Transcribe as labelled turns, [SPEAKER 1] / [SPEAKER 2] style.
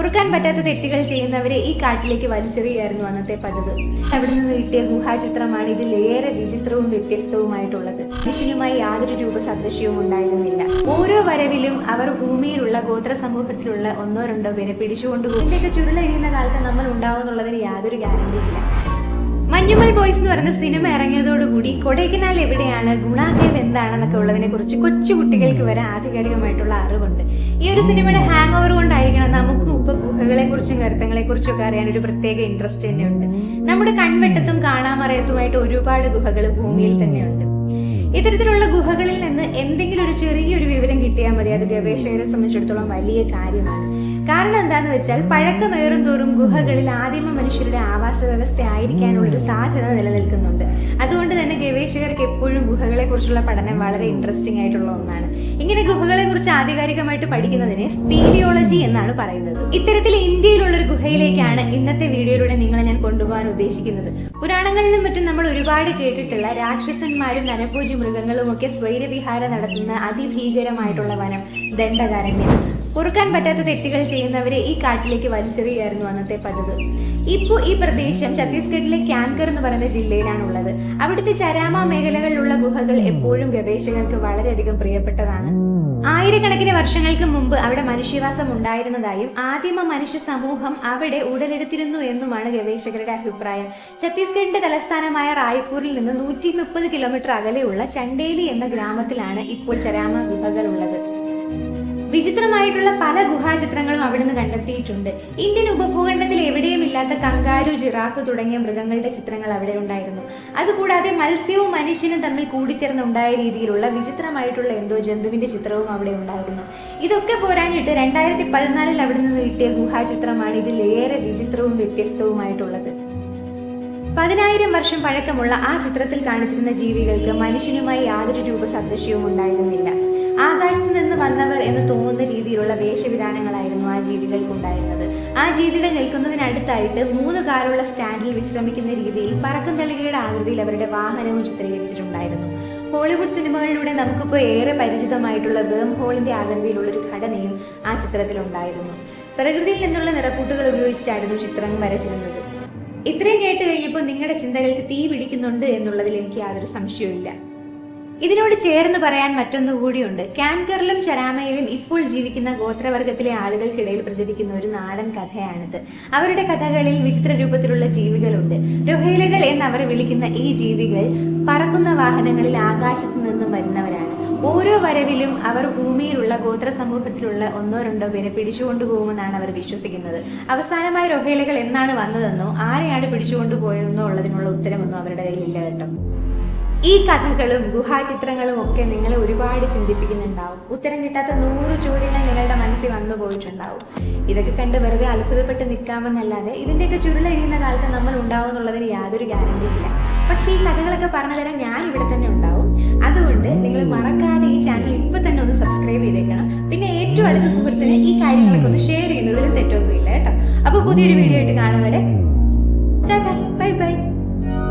[SPEAKER 1] പൊറുക്കാൻ പറ്റാത്ത തെറ്റുകൾ ചെയ്യുന്നവരെ ഈ കാട്ടിലേക്ക് വലിച്ചെറിയായിരുന്നു അന്നത്തെ പതിവ്. അവിടെ നിന്ന് കിട്ടിയ ഗുഹാചിത്രമാണ് ഇതിലേറെ വിചിത്രവും വ്യത്യസ്തവുമായിട്ടുള്ളത്. മനുഷ്യനുമായി യാതൊരു രൂപ സദൃശ്യവും ഉണ്ടായിരുന്നില്ല. ഓരോ വരവിലും അവർ ഭൂമിയിലുള്ള ഗോത്ര സമൂഹത്തിലുള്ള ഒന്നോ രണ്ടോ പേരെ പിടിച്ചുകൊണ്ടുപോകും ഇതിന്റെയൊക്കെ ചുരുളഴിയുന്ന കാലത്ത് നമ്മൾ ഉണ്ടാവുമെന്നുള്ളതിന് യാതൊരു ഗ്യാരണ്ടിയില്ല മഞ്ഞുമൽ ബോയ്സ് എന്ന് പറയുന്ന സിനിമ ഇറങ്ങിയതോടുകൂടി കൊടൈക്കനാൽ എവിടെയാണ് ഗുണാദേവ് എന്താണെന്നൊക്കെ ഉള്ളതിനെ കുറിച്ച് കൊച്ചു കുട്ടികൾക്ക് വരെ ആധികാരികമായിട്ടുള്ള അറിവുണ്ട്. ഈ ഒരു സിനിമയുടെ ഹാങ് ഓവർ കൊണ്ടായിരിക്കണം നമുക്ക് ഇപ്പൊ ഗുഹകളെ കുറിച്ചും കരുത്തങ്ങളെ കുറിച്ചും ഒക്കെ അറിയാൻ ഒരു പ്രത്യേക ഇൻട്രസ്റ്റ് തന്നെയുണ്ട്. നമ്മുടെ കൺവെട്ടത്തും കാണാമറയത്തുമായിട്ട് ഒരുപാട് ഗുഹകൾ ഭൂമിയിൽ തന്നെയുണ്ട്. ഇത്തരത്തിലുള്ള ഗുഹകളിൽ നിന്ന് എന്തെങ്കിലും ഒരു ചെറിയൊരു വിവരം കിട്ടിയാൽ മതി. അത് ഗവേഷകരെ സംബന്ധിച്ചിടത്തോളം വലിയ കാര്യമാണ്. കാരണം എന്താന്ന് വെച്ചാൽ പഴക്കമേറും തോറും ഗുഹകളിൽ ആദിമ മനുഷ്യരുടെ ആവാസ വ്യവസ്ഥ ആയിരിക്കാനുള്ള ഒരു സാധ്യത നിലനിൽക്കുന്നുണ്ട്. അതുകൊണ്ട് തന്നെ ഗവേഷകർക്ക് എപ്പോഴും ഗുഹകളെ കുറിച്ചുള്ള പഠനം വളരെ ഇൻട്രസ്റ്റിംഗ് ആയിട്ടുള്ള ഒന്നാണ്. ഇങ്ങനെ ഗുഹകളെ കുറിച്ച് ആധികാരികമായിട്ട് പഠിക്കുന്നതിനെ സ്പീലിയോളജി എന്നാണ് പറയുന്നത്. ഇത്തരത്തിൽ ഇന്ത്യയിലുള്ള ഒരു ഗുഹയിലേക്കാണ് ഇന്നത്തെ വീഡിയോയിലൂടെ നിങ്ങളെ ഞാൻ കൊണ്ടുപോകാൻ ഉദ്ദേശിക്കുന്നത്. പുരാണങ്ങളിലും മറ്റും നമ്മൾ ഒരുപാട് കേട്ടിട്ടുള്ള രാക്ഷസന്മാരും നരഭോജി മൃഗങ്ങളും ഒക്കെ സ്വൈരവിഹാരം നടത്തുന്ന അതിഭീകരമായിട്ടുള്ള വനം ദണ്ഡകാരണ്യം. പൊറുക്കാൻ പറ്റാത്ത തെറ്റുകൾ ചെയ്യുന്നവരെ ഈ കാട്ടിലേക്ക് വലിച്ചെറിയായിരുന്നു അന്നത്തെ പതിവ്. ഇപ്പോൾ ഈ പ്രദേശം ഛത്തീസ്ഗഡിലെ ക്യാൻകർ എന്ന് പറയുന്ന ജില്ലയിലാണുള്ളത്. അവിടുത്തെ ചരാമ മേഖലകളിലുള്ള ഗുഹകൾ എപ്പോഴും ഗവേഷകർക്ക് വളരെയധികം പ്രിയപ്പെട്ടതാണ്. ആയിരക്കണക്കിന് വർഷങ്ങൾക്ക് മുമ്പ് അവിടെ മനുഷ്യവാസം ഉണ്ടായിരുന്നതായും ആദിമ മനുഷ്യ സമൂഹം അവിടെ ഉടലെടുത്തിരുന്നു എന്നുമാണ് ഗവേഷകരുടെ അഭിപ്രായം. ഛത്തീസ്ഗഡിന്റെ തലസ്ഥാനമായ റായ്പൂരിൽ നിന്ന് നൂറ്റി കിലോമീറ്റർ അകലെയുള്ള ചണ്ടേലി എന്ന ഗ്രാമത്തിലാണ് ഇപ്പോൾ ചരാമ ഗുഹകൾ ഉള്ളത് വിചിത്രമായിട്ടുള്ള പല ഗുഹാചിത്രങ്ങളും അവിടുന്ന് കണ്ടെത്തിയിട്ടുണ്ട്. ഇന്ത്യൻ ഉപഭൂഖണ്ഡത്തിൽ എവിടെയും ഇല്ലാത്ത കങ്കാരു ജിറാഫ് തുടങ്ങിയ മൃഗങ്ങളുടെ ചിത്രങ്ങൾ അവിടെ ഉണ്ടായിരുന്നു. അതുകൂടാതെ മത്സ്യവും മനുഷ്യനും തമ്മിൽ കൂടിച്ചേർന്നുണ്ടായ രീതിയിലുള്ള വിചിത്രമായിട്ടുള്ള എന്തോ ജന്തുവിന്റെ ചിത്രവും അവിടെ ഉണ്ടായിരുന്നു. ഇതൊക്കെ പോരാഞ്ഞിട്ട് രണ്ടായിരത്തി പതിനാലിൽ അവിടെ നിന്ന് കിട്ടിയ ഗുഹാചിത്രമാണ് ഇതിലേറെ വിചിത്രവും വ്യത്യസ്തവുമായിട്ടുള്ളത്. പതിനായിരം വർഷം പഴക്കമുള്ള ആ ചിത്രത്തിൽ കാണിച്ചിരുന്ന ജീവികൾക്ക് മനുഷ്യനുമായി യാതൊരു രൂപ സദൃശ്യവും ഉണ്ടായിരുന്നില്ല. ആകാശത്ത് നിന്ന് വന്നവർ എന്ന് തോന്നുന്ന രീതിയിലുള്ള വേഷവിധാനങ്ങളായിരുന്നു ആ ജീവികൾക്കുണ്ടായിരുന്നത്. ആ ജീവികൾ നിൽക്കുന്നതിനടുത്തായിട്ട് മൂന്ന് കാലുള്ള സ്റ്റാൻഡിൽ വിശ്രമിക്കുന്ന രീതിയിൽ പറക്കും തളികയുടെ ആകൃതിയിൽ അവരുടെ വാഹനവും ചിത്രീകരിച്ചിട്ടുണ്ടായിരുന്നു. ഹോളിവുഡ് സിനിമകളിലൂടെ നമുക്കിപ്പോൾ ഏറെ പരിചിതമായിട്ടുള്ള വേം ഹോളിന്റെ ആകൃതിയിലുള്ള ഒരു ഘടനയും ആ ചിത്രത്തിലുണ്ടായിരുന്നു. പ്രകൃതിയിൽ നിന്നുള്ള നിറക്കൂട്ടുകൾ ഉപയോഗിച്ചിട്ടായിരുന്നു ചിത്രം വരച്ചിരുന്നത്. ഇത്രയും കേട്ട് കഴിഞ്ഞപ്പോൾ നിങ്ങളുടെ ചിന്തകൾക്ക് തീ പിടിക്കുന്നുണ്ട് എന്നുള്ളതിൽ എനിക്ക് യാതൊരു സംശയവുമില്ല. ഇതിനോട് ചേർന്ന് പറയാൻ മറ്റൊന്നു കൂടിയുണ്ട്. കാൻകറിലും ചരാമയിലും ഇപ്പോൾ ജീവിക്കുന്ന ഗോത്രവർഗത്തിലെ ആളുകൾക്കിടയിൽ പ്രചരിക്കുന്ന ഒരു നാടൻ കഥയാണിത്. അവരുടെ കഥകളിൽ വിചിത്ര രൂപത്തിലുള്ള ജീവികളുണ്ട്. രൊഹേലകൾ എന്ന് അവർ വിളിക്കുന്ന ഈ ജീവികൾ പറക്കുന്ന വാഹനങ്ങളിൽ ആകാശത്ത് നിന്നും വരുന്നവരാണ്. ഓരോ വരവിലും അവർ ഭൂമിയിലുള്ള ഗോത്ര സമൂഹത്തിലുള്ള ഒന്നോ രണ്ടോ പേരെ പിടിച്ചുകൊണ്ടുപോകുമെന്നാണ് അവർ വിശ്വസിക്കുന്നത്. അവസാനമായി രൊഹേലകൾ എന്നാണ് വന്നതെന്നോ ആരെയാണ് പിടിച്ചുകൊണ്ടുപോയതെന്നോ ഉള്ളതിനുള്ള ഉത്തരമൊന്നും അവരുടെ കയ്യിലില്ല കേട്ടോ. ഈ കഥകളും ഗുഹാചിത്രങ്ങളും ഒക്കെ നിങ്ങളെ ഒരുപാട് ചിന്തിപ്പിക്കുന്നുണ്ടാവും. ഉത്തരം കിട്ടാത്ത നൂറ് ചോദ്യങ്ങൾ നിങ്ങളുടെ മനസ്സിൽ വന്നു പോയിട്ടുണ്ടാവും. ഇതൊക്കെ കണ്ട് വെറുതെ അത്ഭുതപ്പെട്ട് നിൽക്കാമെന്നല്ലാതെ ഇതിന്റെയൊക്കെ ചുരുളഴിയുന്ന കാലത്ത് നമ്മൾ ഉണ്ടാവും എന്നുള്ളതിന് യാതൊരു ഗ്യാരണ്ടി ഇല്ല. പക്ഷേ ഈ കഥകളൊക്കെ പറഞ്ഞു തരാൻ ഞാൻ ഇവിടെ തന്നെ ഉണ്ടാവും. അതുകൊണ്ട് നിങ്ങൾ മറക്കാതെ ഈ ചാനൽ ഇപ്പം തന്നെ ഒന്ന് സബ്സ്ക്രൈബ് ചെയ്തേക്കണം. പിന്നെ ഏറ്റവും അടുത്ത സുഹൃത്തിന് ഈ കാര്യങ്ങളൊക്കെ ഒന്ന് ഷെയർ ചെയ്യുന്നതിലും തെറ്റൊന്നുമില്ല കേട്ടോ. അപ്പോൾ പുതിയൊരു വീഡിയോ ആയിട്ട് കാണും വരെ. Bye bye.